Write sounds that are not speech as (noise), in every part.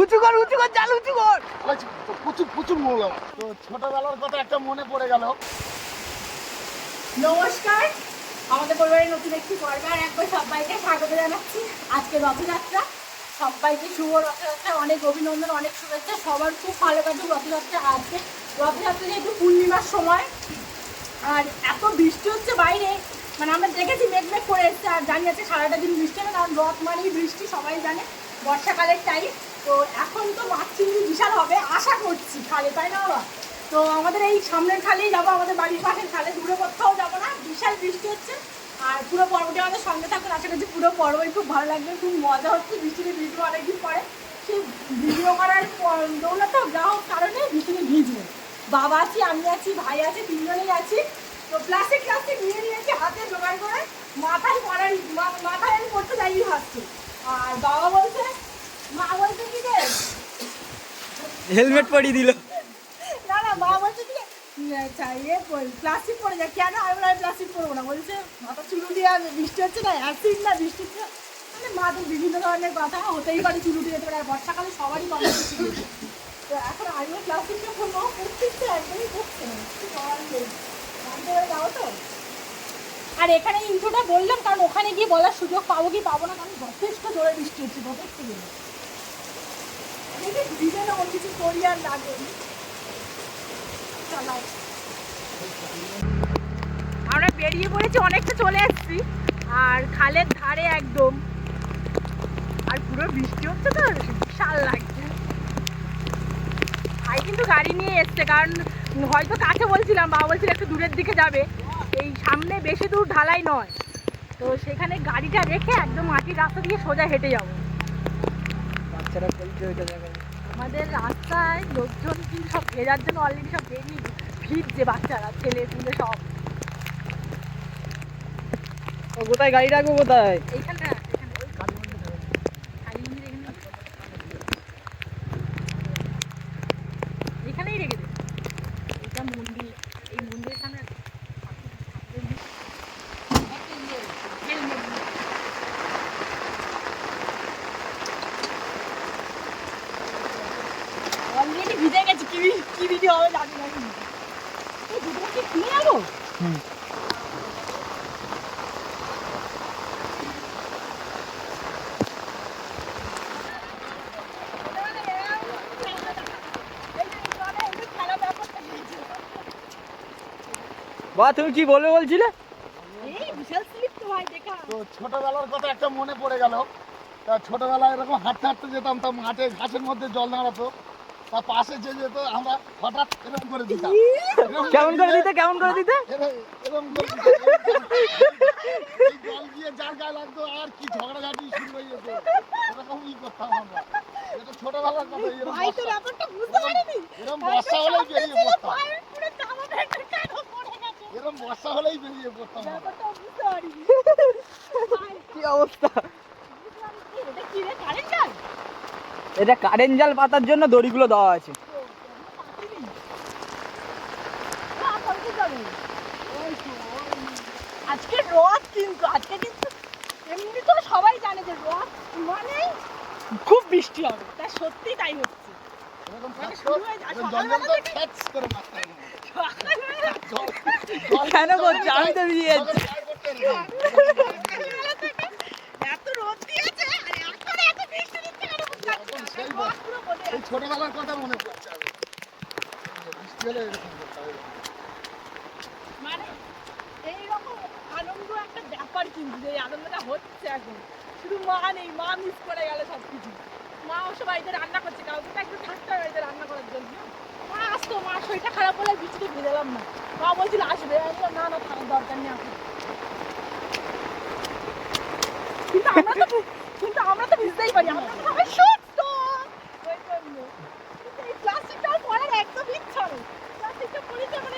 উঁচু কর উঁচু কর চাল উঁচু কর প্রচুর প্রচুর মনে তো ছোটবেলার কথা একটা মনে পড়ে গেল। নমস্কার। আমাদের পরিবারের নতুন একটি পর্বে আর একবার সবাইকে স্বাগত জানাচ্ছি। আজকে রথযাত্রা। সবাইকে শুভ রথযাত্রা। অনেক অভিনন্দন অনেক শুভেচ্ছা। সবার খুব ভালো কাটুক রথযাত্রা আজকে। রথযাত্রা যেহেতু পূর্ণিমার সময় আর এত বৃষ্টি হচ্ছে বাইরে মানে আমরা দেখেছি মেঘ মেঘ করে এসছে আর জানি আছে সারাটা দিন বৃষ্টি হবে, কারণ রথ মানেই বৃষ্টি, সবাই জানে বর্ষাকালের টাইম তো এখন তো মাছ চিংড়ি বিশাল হবে, আশা করছি খালে, তাই না বাবা? তো আমাদের এই সামনের খালেই যাব, আমাদের বাড়ির পাশের খালে, দূরে কোথাও যাব না, বিশাল বৃষ্টি হচ্ছে। আর পুরো পর্বটি আমাদের সঙ্গে থাকুন, আশা করছি পুরো পর্বই খুব ভালো লাগবে, খুব মজা হচ্ছে বৃষ্টিতে ভিজবো অনেকদিন পরে। সেই ভিডিও করার দৌলতে যা হোক কারণে বৃষ্টিতে ভিজবো। বাবা আছি, আমি আছি, ভাই আছে, তিনজনেই আছি। তো প্লাস্টিক প্লাস্টিক নিয়ে নিয়েছি হাতে জোগাড় করে মাথায় পড়ার মাথায় আমি পড়তে যাইনি ভাবছি। আর বাবা বলছে মা বলছে কি রে? হেলমেট পরিয়ে দিল। না না মা বলছে কি আচ্ছা ইয়ে প্লাস্টিক পরে যায় কেন? আমি বলে প্লাস্টিক পরবো না। বলছে মাথা চুলু দিয়ে বৃষ্টি হচ্ছে না? অ্যাসিড না বৃষ্টি হচ্ছে। মানে মাদের বিভিন্ন ধরনের কথা হতেই পারে চুলু দিয়ে যেতে পারে বর্ষাকালে সবারই ওঠে। তো এখন আমিও প্লাস্টিকটা করব প্রত্যেকটা একদমই করছে না। আর এখানে ইন্ট্রোটা বললাম, কারণ ওখানে গিয়ে বলার সুযোগ পাবো কি পাবো না, কারণ যথেষ্ট জোরে বৃষ্টি হচ্ছে, যথেষ্ট জোরে। ভিজে না কিছু চালাই আমরা বেরিয়ে পড়েছি, অনেকটা চলে এসেছি, আর খালের ধারে একদম। আর পুরো বৃষ্টি হচ্ছে তো, বিশাল লাগছে। ভাই কিন্তু গাড়ি নিয়ে এসছে, কারণ হয়তো কাছে বলছিলাম বাবা বলছিল একটু দূরের দিকে যাবে। এই সামনে বেশি দূর ঢালাই নয়। তো সেখানে গাড়িটা রেখে একদম মাটির রাস্তা দিয়ে সোজা হেঁটে যাব। বাচ্চারা খেলছে ওইটা আমাদের রাস্তায় লোকজন কিন্তু সব ভেজার জন্য অলরেডি সব বেরিয়ে ভিড়ছে বাচ্চারা ছেলে পুলে সব। কোথায়? গাড়ি রাখব কোথায়? এইখানে রাখ, এখানে, ওই কালী মন্দির এখানে। এখানেই রেখে দে এটা মন্দির এই মন্দিরের সামনে একটা ইয়ে, helmet দিয়ে। অলরেডি ভিজে গেছে কি কি ভিডিও হবে জানি না। এই দুটো কি কিনে যাব বা তুমি কি বলবে বলছিলে? তো ভাই দেখা। তো ছোটবেলার কথা একটা মনে পড়ে গেল। তা ছোটবেলায় এরকম হাঁটতে হাঁটতে যেতাম তা মাঠে ঘাসের মধ্যে জল দাঁড়াতো। তা পাশে যে যেত আমরা হঠাৎ এরকম করে দিতাম। এরকম কেমন করে দিতে? কেমন করে দিতে? এরম করে জল দিয়ে যার গায়ে লাগতো আর কি ঝগড়াঝাটি শুরু হয়ে যেত। এরকম ই করতাম আমরা। এটা ছোটবেলার কথা এরকম ভাই তো ব্যাপারটা বুঝতে পারিনি? এরম বর্ষা হলেই বেরিয়ে পড়তাম। এরম বর্ষা হলেই বেরিয়ে পড়তাম আমরা। ব্যাপারটা বুঝতে পারিনি ভাই, কি অবস্থা বুঝতে পারিনি। এটা কি রে কারেন্ট জাল এটা কারেন্ট জাল পাতার জন্য দড়িগুলো দেওয়া আছে। আজকে রথ কিন্তু আজকে কিন্তু এমনি তো সবাই জানে যে রথ মানে খুব বৃষ্টি হবে তা সত্যি তাই হচ্ছে। কেন করছ? আমি তো দিয়ে জল- যাচ্ছি। জল করতে এরকম। সকালবেলা থেকে এত রোদ দিয়েছে আর এখন এত বৃষ্টি দিচ্ছে কেন বুঝতে পারছি এখন না। সেই রথ পুরো বোঝা ছোটবেলার কথা মনে পড়ছে। মানে কিন্তু রান্না করার জন্য। মা আসতো, মা শরীরটা খারাপ না। মা না না থাকার দরকার নেই কিন্তু আমরা তো কিন্তু আমরা তো ভিজতেই পারি, আমরা তো সবাই সুস্থ ওই জন্য কিন্তু এই প্লাস্টিকটা আর একদম প্লাস্টিকটা পরিতে মানে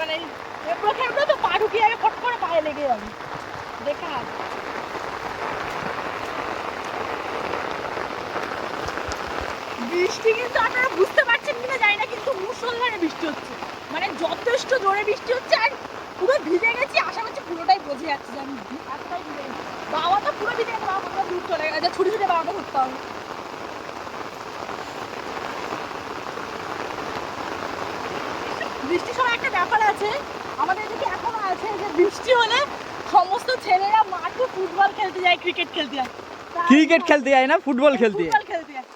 মানে বৃষ্টি কিন্তু আপনারা বুঝতে পারছেন কিনা জানি না, কিন্তু মুসলধারে বৃষ্টি হচ্ছে। মানে যথেষ্ট জোরে বৃষ্টি হচ্ছে আর পুরো ভিজে গেছি। আশা করছি পুরোটাই বোঝে যাচ্ছি একটাই দূরে বাবা তো পুরো দিকে বাবা কোথাও দূর চলে গেছে। ছুটি ছুটি বাবাকে ঘুরতে হবে। বৃষ্টির সময় একটা ব্যাপার আছে আমাদের এদিকে এখনও আছে যে বৃষ্টি হলে সমস্ত ছেলেরা মাঠে ফুটবল খেলতে যায় ক্রিকেট খেলতে যায়। ক্রিকেট খেলতে যায় না ফুটবল খেলতে যায়। খেলতে যায়।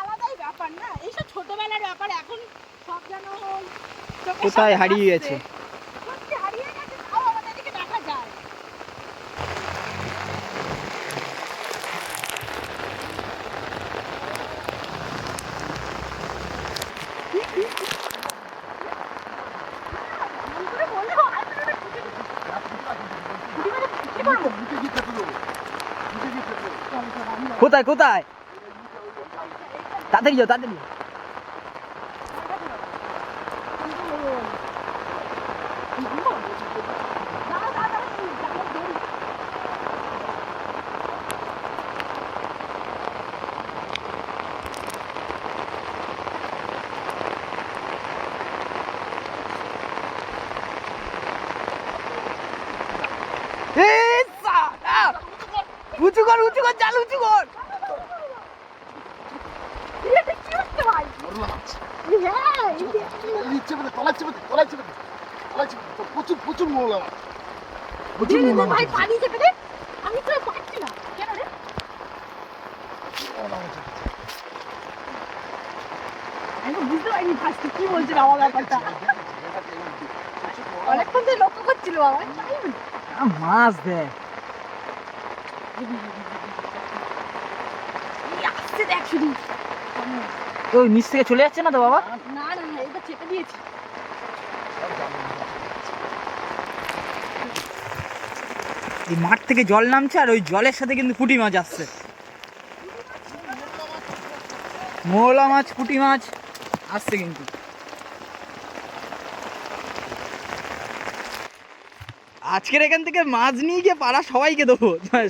আলাদাই ব্যাপার না এইসব ছোটবেলার ব্যাপার এখন সব যেন কোথায় হারিয়ে গেছে? সত্যি হারিয়ে গেছে তাও আমাদের এদিকে দেখা যায় মুখে কি খেতে দেবো মুখে কি খেতে দেবো কোথায় কোথায় তাড়াতাড়ি যাও তাড়াতাড়ি যাও। এই সালা! উঁচু কর উঁচু কর চাল উঁচু কর মরলাম ইচ্ছে পেতে তলায় চেপে দে, তলায় চেপে দে, তলায় চেপে দে। তো প্রচুর প্রচুর মরলাম প্রচুর মরলাম ভাই পানি চেপে দে আমি তো পারছি না। কেন রে? আমি বুঝতে পারিনি ফার্স্ট কি বলছিল আমার ব্যাপারটা। অনেকক্ষণ ধরে লক্ষ্য করছিল বাবা। মাছ দেখ এই আসছে দেখ শুধু। তো নিচ থেকে চলে যাচ্ছে না তো বাবা? না না এটা চেপে দিয়েছি। এই মাঠ থেকে জল নামছে আর ওই জলের সাথে কিন্তু পুঁটি মাছ আসছে। মোলা মাছ পুঁটি মাছ আসছে কিন্তু। আজকের এখান থেকে মাছ নিয়ে গিয়ে পাড়া সবাইকে দেবো।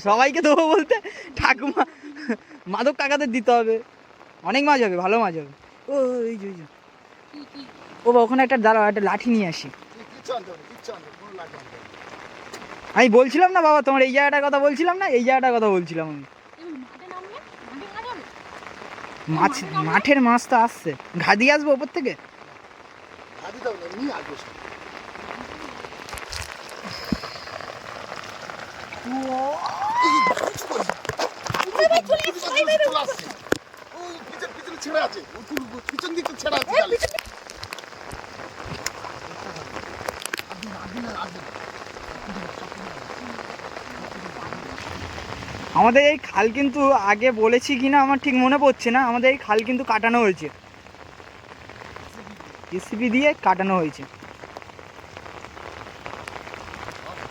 সবাইকে দেবো বলতে ঠাকুমা মাদক কাকাদের দিতে হবে। অনেক মাছ হবে ভালো মাছ হবে ও ওই যে। ও বা ওখানে একটা দাঁড়াও একটা লাঠি নিয়ে আসি। আমি বলছিলাম না বাবা তোমার এই জায়গাটার কথা বলছিলাম না এই জায়গাটার কথা বলছিলাম আমি মাছ মাঠের মাছ তো আসছে ঘা দিয়ে আসব ওপর থেকে ছেড়ে আছে। পিছন দিকটা ছেড়ে আছে। আমাদের এই খাল কিন্তু আগে বলেছি কিনা আমার ঠিক মনে পড়ছে না আমাদের এই খাল কিন্তু কাটানো হয়েছে জেসিপি দিয়ে কাটানো হয়েছে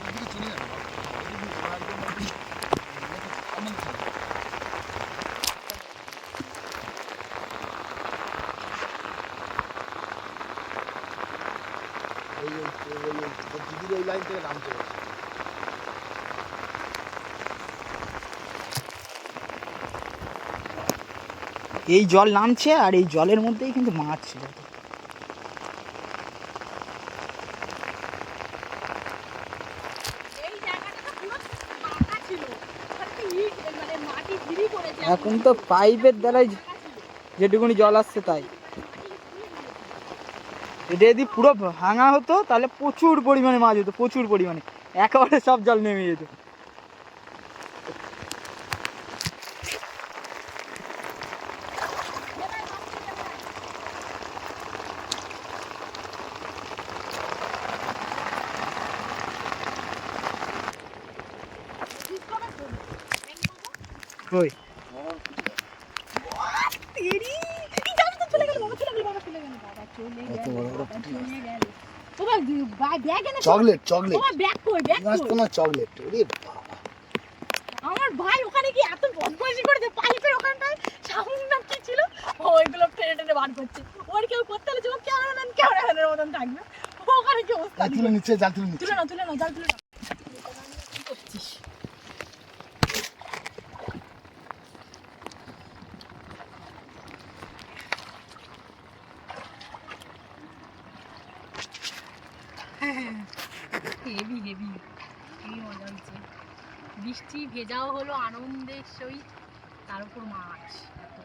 এদিকে চলে যাবে। ওই ওই ওই ওই ওই দিদির ওই লাইন থেকে নামতে এই জল নামছে আর এই জলের মধ্যেই কিন্তু মাছ ছিল। মানে মাটি ঝিরি করেছে। এখন তো পাইপের দ্বারাই যেটুকুনি জল আসছে তাই। এটা যদি পুরো ভাঙা হতো, তাহলে প্রচুর পরিমাণে মাছ হতো, প্রচুর পরিমাণে। একেবারে সব জল নেমে যেত। ওই তেরি এই জায়গাটা তো চলে গেল বাবা চলে গেল বাবা চলে গেল বাবা চলে গেল এত বড় বড় বাবা পুঁটি চলে গেল তোমার ব্যাগ এনে চকলেট চকলেট। তোমার ব্যাগ কই ব্যাগ কই? চকলেট। ওরে বাবা। আমার ভাই ওখানে কি এত বদমাইশি করেছে পাইপের ওখানটায়। শাহুন নাম কি ছিল? ও ওইগুলো টেনে টেনে বার করছে। ওর কেউ করতে হলে যখন ক্যামেরাম্যান ক্যামেরাম্যানের মতন থাকবে। ওখানে কি অবস্থা? তুলে নিচ্ছে জাল তুলে তুলে না তুলে না জাল তুলে না কি করছিস হেভি হেভি হেভি মজা বৃষ্টি ভেজাও হলো আনন্দের সহিত তার উপর মাছ এত।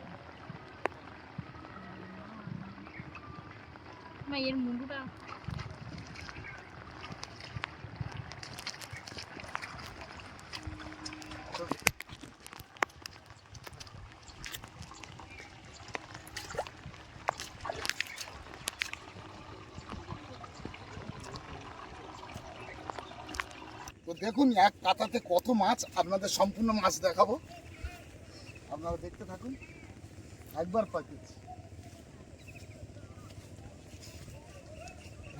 মা, এর মুন্ডুটা। তো দেখুন, এক কাতাতে কত মাছ, আপনাদের সম্পূর্ণ মাছ দেখাবো। আপনারা দেখতে থাকুন। একবার পাকিয়েছি প্রচুর উঁচু কর, উঁচু কর, উঁচু কর।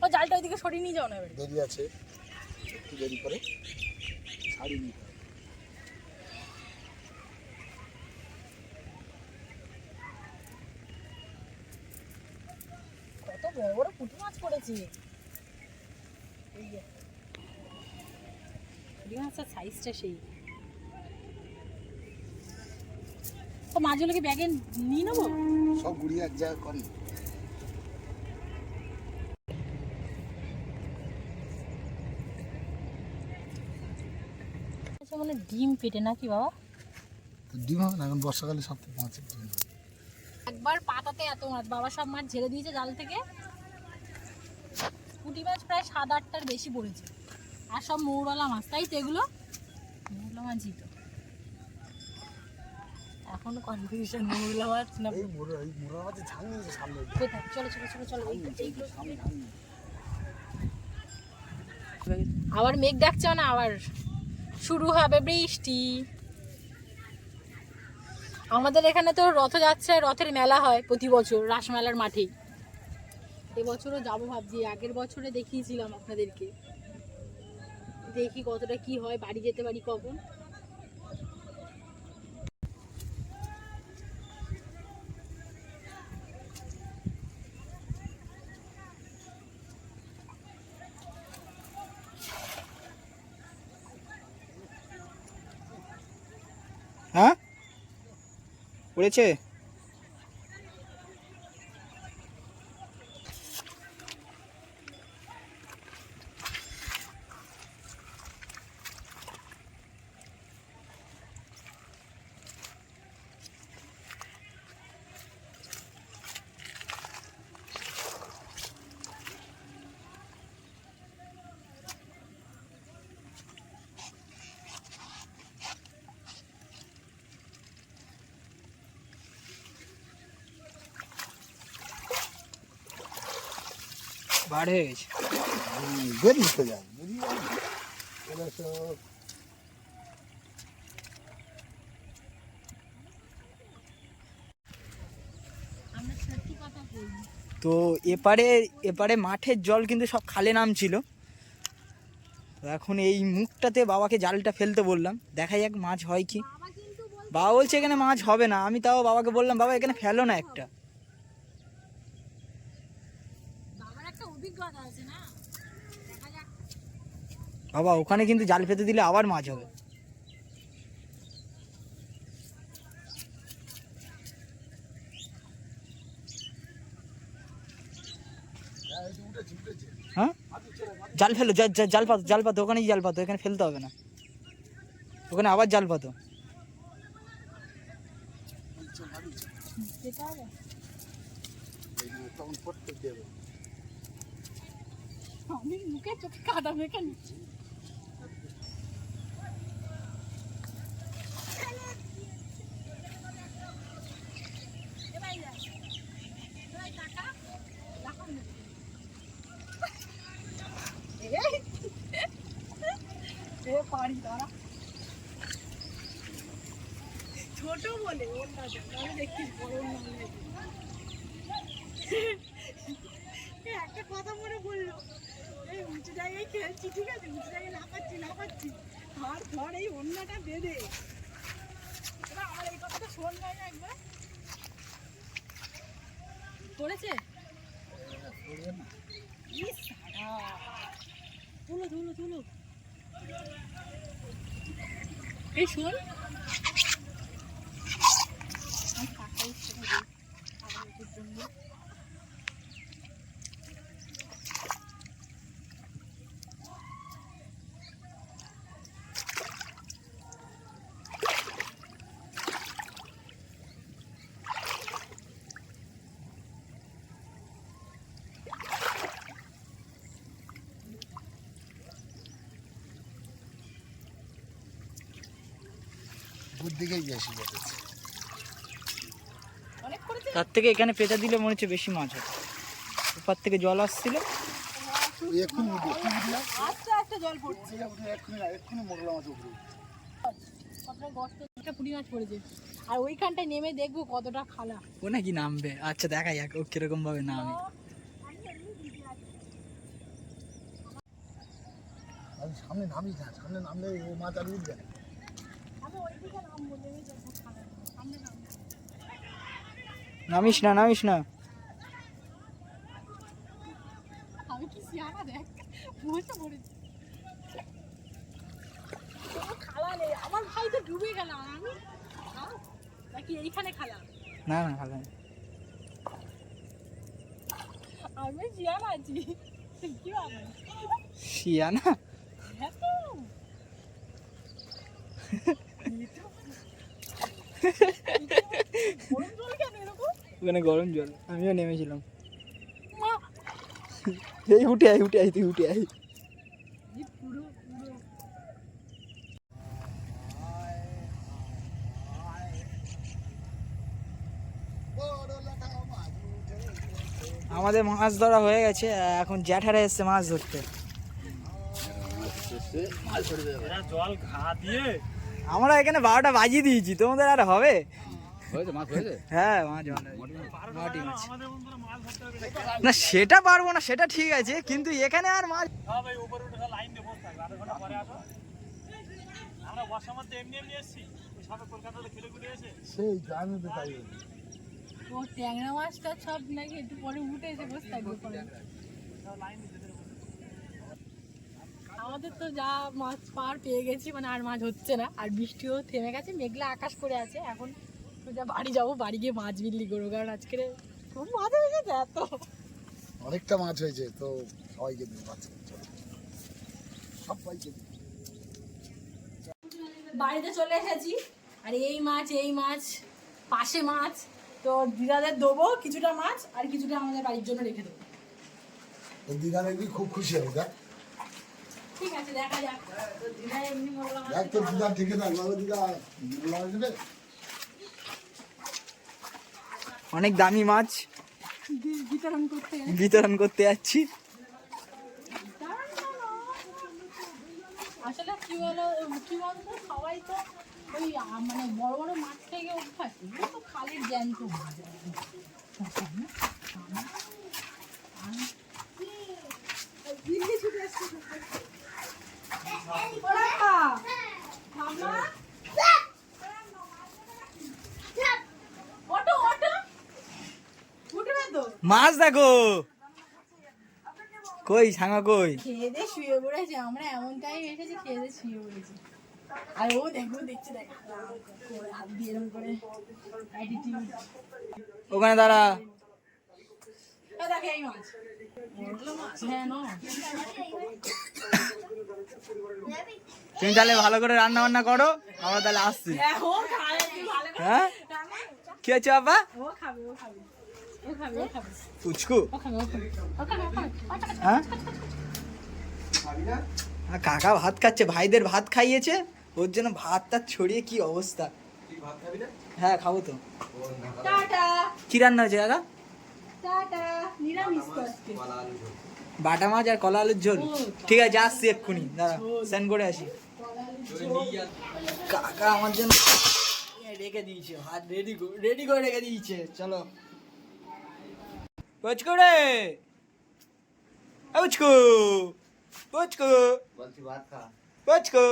জালটা ওইদিকে সরিয়ে নিয়ে যাও না দেরি আছে। একটু দেরি করে। ছাড়িয়ে নিতে কত বড় বড় পুঁটি মাছ পড়েছে পুঁটি মাছের সাইজটা সেই। তো মাছগুলোকে ব্যাগে নিয়ে নেব? সব গুড়িয়ে এক জায়গায় করেন মানে ডিম পেটে নাকি বাবা? ডিম হবে না এখন বর্ষাকালে সব থেকে ডিম একবার পাতাতে এত মাছ বাবা সব মাছ ঝেড়ে দিয়েছে জাল থেকে। পুঁটি মাছ প্রায় সাত আটটার বেশি পড়েছে। আর সব মৌরলা মাছ তাই তো এগুলো? মৌরলা মাছই তো। এখনও কনফিউশন মৌরলা মাছ না মোড়া মাছের ঝাল নিয়েছে সামনে। কোথায়? চলো চলো চলো চলো। আবার মেঘ ডাকছে না? আবার শুরু হবে বৃষ্টি। আমাদের এখানে তো রথযাত্রায় রথের মেলা হয় প্রতি বছর রাসমেলার মাঠেই এবছরও যাব ভাবছি, আগের বছরে দেখিয়েছিলাম আপনাদেরকে। দেখি কতটা কি হয়, বাড়ি যেতে পারি কখন। হ্যাঁ? পড়েছে বার হয়ে গেছে বেরিয়ে তো তো এপারে এপারে মাঠের জল কিন্তু সব খালে নামছিল। তো এখন এই মুখটাতে বাবাকে জালটা ফেলতে বললাম দেখা যাক মাছ হয় কি। বাবা বলছে এখানে মাছ হবে না আমি তাও বাবাকে বললাম বাবা এখানে ফেলো না একটা বাবার একটা অভিজ্ঞতা আছে না দেখা যাক বাবা ওখানে কিন্তু জাল ফেলতে দিলে আবার মাছ হবে। হ্যাঁ, জাল ফেলো জাল পাতো জাল পাতো ওখানেই জাল পাতো এখানে ফেলতে হবে না। ওখানে আবার জাল পাতো। আমি মুখে চোখে কাদা মেখে নিচ্ছি। পারি, দাঁড়া। ছোট বলে, ওর না আমি দেখছি বড় একটা কথা মনে পড়ল। এই উঁচু জায়গায় খেলছি, ঠিক আছে? উঁচু জায়গায় লাফাচ্ছি লাফাচ্ছি আর ধর এই অন্যটা বেঁধে এবার আমার এই ফোন নাই না একবার। পড়েছে। তুলো তুলো তুলো। এই শোন আমি কাকা ইচ্ছে করে দিই, আবার ওদের জন্য। বুদ্ধিকেই বেশি বেড়েছে অনেক তার থেকে এখানে পেটা দিলে মনে হচ্ছে বেশি মাছ হবে। উপর থেকে জল আসছিল। এক্ষুনি উঠবে এক্ষুনি জল পড়ছে। এক্ষুনি এক্ষুনি মোগলা মাছ পড়েছে। আর ওইখানটায় নেমে দেখব কতটা খালা। ও নাকি নামবে? আচ্ছা দেখা যাক ও কীরকম ভাবে নামে। আমি সামনে নামিস না সামনে নামলে ও মাছ আর উঠবে না আমি ওইদিকে নামবো নেমে দেখব খালা সামনে নামবো নামিস না নামিস না। আমি কি সিয়ানা দেখ? বসে পড়েছি খালা নেই। আমার ভাই তো ডুবে গেল আমি? নাকি এইখানে খালা? না না না। আমি জিয়ান আছি। কি হবে শিয়া না হ্যাঁ তো গরম জল কেন এরকম ওখানে গরম জল আমিও নেমেছিলাম। (laughs) এই উঠে আয় উঠে আয় তুই উঠে আয়। এই পুরো পুরো আমাদের মাছ ধরা হয়ে গেছে এখন জ্যাঠারা এসছে মাছ ধরতে। জল ঘা দিয়ে আমরা এখানে বারোটা বাজিয়ে দিয়েছি তোমাদের আর হবে? হ্যাঁ মাছ না সেটা পারব না সেটা ঠিক আছে কিন্তু এখানে আর মাছ। ও ট্যাংরা মাছটা সব নাকি একটু পরে উঠে এসে বসে থাকবে। লাইন। আমাদের তো যা মাছ পার পেয়ে গেছি মানে আর মাছ হচ্ছে না। আর বৃষ্টিও থেমে গেছে মেঘলা আকাশ করে আছে। এখন যা বাড়ি যাব বাড়ি গিয়ে মাছ বিল্লি করব কারণ আজকে খুব মাছ হয়ে গেছে এত। অনেকটা মাছ হয়েছে তো সবাইকে পারছি সবাইকে বাড়িতে চলে এসেছি আর এই মাছ এই মাছ পাশে মাছ। তো দিদাদের দেবো কিছুটা মাছ আর কিছুটা আমাদের বাড়ির জন্য রেখে দেবো। দিদা খুব খুশি হবে ঠিক আছে দেখা যাক। তো দিদা এমনি মোগলা দেখ তো দিদা ঠেকে থাক বাবা দিদা মোগলা মাছ দেবে অনেক দামি মাছ। বিতরণ করতে বিতরণ করতে যাচ্ছি। আসলে কি বলো কি বলতো সবাই তো ওই মানে বড় বড় মাছ থেকে অভ্যাস এগুলো তো খালির জ্যান্ত মাছ অটো অটো উঠবে তো মাছ দেখো। কই সাঙ্গা কই? খেয়ে শুয়ে পড়েছে আমরা এমন টাইম এসেছি খেয়ে শুয়ে পড়েছি। আর ও দেখো দেখছে দেখ। হাত দিয়ে এরকম করে অ্যাটিটিউড ওখানে দাঁড়া। দেখে এই মাছ। মাছ হ্যাঁ না তুমি তাহলে ভালো করে রান্না বান্না করো আমরা তাহলে আসছি। হ্যাঁ? কি আছে বাবা? পুচকু। হ্যাঁ? কাকা ভাত খাচ্ছে ভাইদের ভাত খাইয়েছে ওর জন্য ভাতটা ছড়িয়ে কি অবস্থা? হ্যাঁ খাব তো। কি রান্না হয়েছে কাকা বাটা মাছ আর কলা আলুর ঝোল। ঠিক আছে আসছি এক্ষুনি। দাঁড়া স্নান করে আসি। কাকা আমার জন্য রেখে দিয়েছে ভাত রেডি রেডি করে রেখে দিয়েছে চলো। পুচকু রে! এ, পুচকু! পুচকু! পুচকু!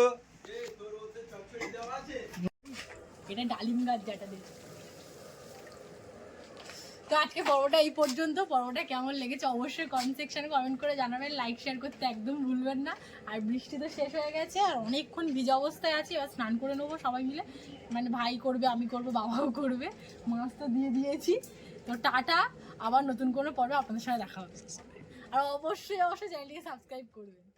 এটা ডালিম গাছ যেটা দেখছি। তো আজকে পর্বটা এই পর্যন্ত। পর্বটা কেমন লেগেছে অবশ্যই কমেন্ট সেকশনে কমেন্ট করে জানাবেন লাইক শেয়ার করতে একদম ভুলবেন না। আর বৃষ্টি তো শেষ হয়ে গেছে, আর অনেকক্ষণ ভিজা অবস্থায় আছি, এবার স্নান করে নেব সবাই মিলে। মানে ভাই করবে, আমি করব, বাবাও করবে। মাছ তো দিয়ে দিয়েছি। তো টাটা, আবার নতুন কোনো পর্বে আপনাদের সাথে দেখা হবে। আর অবশ্যই অবশ্যই চ্যানেলটিকে সাবস্ক্রাইব করবেন।